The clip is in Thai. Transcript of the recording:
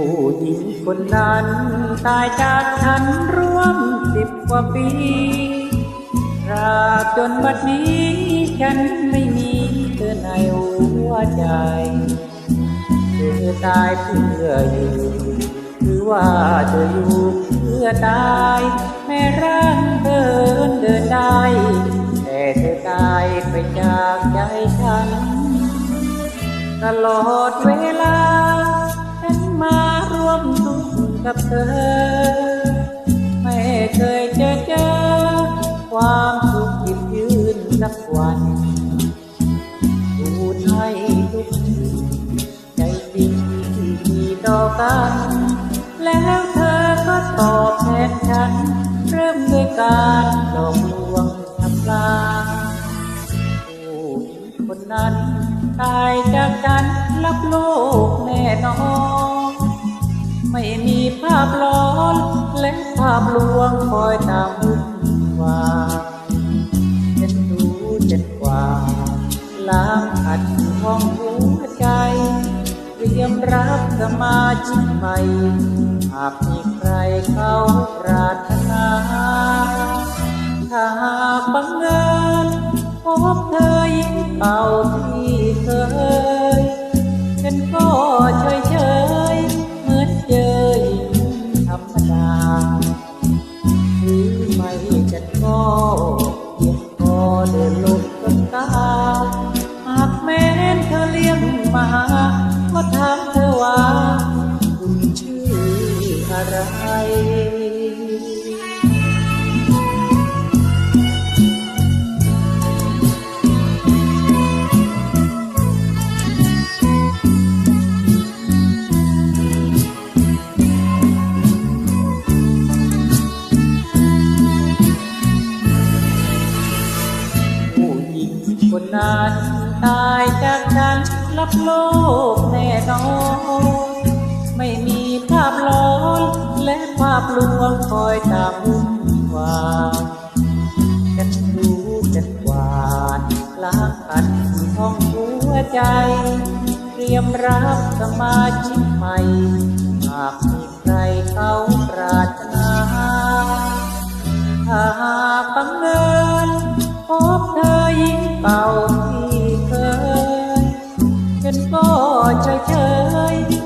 ู้หญิงคนนั้น ตายจากฉันร่วมสิบกว่าปีตราบจนบัดนี้ ฉันไม่มีเธอในหัวใจ เธอตายเพื่ออยู่หรือว่าเธออยู่เพื่อตายแม่ร่างเดินเดินได้ แต่เธอตายไปจากใจฉัน ตลอดเวลา วมทุกข์กับเธอ ไม่เคยเจอเจอความสุขหยิบยืนสักวันดูให้ทุกทีใจจริงที่มีต่อกัน แล้วเธอก็ตอบแทนฉัน เริ่มด้วยการหลอกลวงทำลายผู้หญิงคนนั้นตายจากกันรับโลกแน่นอน ไม่มีภาพล้อนและภาพลวงคอยตามวุ่นวายฉันรู้เจ็ดกว่าล้างอัดห้องหัวใจเตรียมรับสมาชิกใหม่หากมีใครเข้าปรารถนา หรือไม่จะก็ยังพอเดินลงต้นตาหากแม้นเธอเลี้ยงมาก็ถามเธอว่า คุณชื่ออะไร นั้นตายจากฉันรับโลกแน่นอนไม่มีภาพหลอนและภาพลวงคอยตามวุ่นวายฉันรู้จัดวาดล้างอัดที่ห้องหัวใจ เตรียมรับสมาชิกใหม่ หากมีใครเขาปรารถ เคยฉันก็เฉย